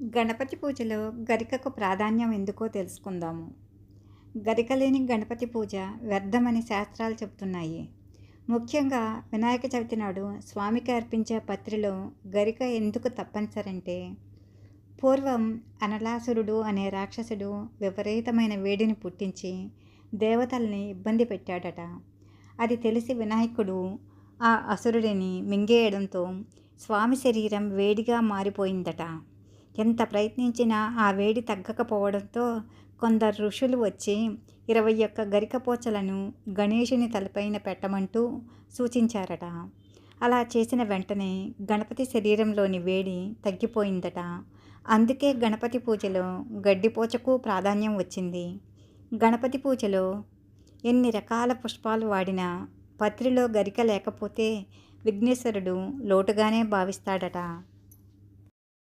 గణపతి పూజలో గరికకు ప్రాధాన్యం ఎందుకో తెలుసుకుందాము. గరిక లేని గణపతి పూజ వ్యర్థమని శాస్త్రాలు చెబుతున్నాయి. ముఖ్యంగా వినాయక చవితి నాడు స్వామికి అర్పించే పత్రిలో గరిక ఎందుకు తప్పనిసరంటే పూర్వం అనలాసురుడు అనే రాక్షసుడు విపరీతమైన వేడిని పుట్టించి దేవతల్ని ఇబ్బంది పెట్టాడట. అది తెలిసి వినాయకుడు ఆ అసురుడిని మింగేయడంతో స్వామి శరీరం వేడిగా మారిపోయిందట. ఎంత ప్రయత్నించినా ఆ వేడి తగ్గకపోవడంతో కొందరు ఋషులు వచ్చి ఇరవై ఒక్క గరికపోచలను గణేషుని తలపైన పెట్టమంటూ సూచించారట. అలా చేసిన వెంటనే గణపతి శరీరంలోని వేడి తగ్గిపోయిందట. అందుకే గణపతి పూజలో గడ్డిపోచకు ప్రాధాన్యం వచ్చింది. గణపతి పూజలో ఎన్ని రకాల పుష్పాలు వాడినా పత్రిలో గరిక లేకపోతే విఘ్నేశ్వరుడు లోటుగానే భావిస్తాడట.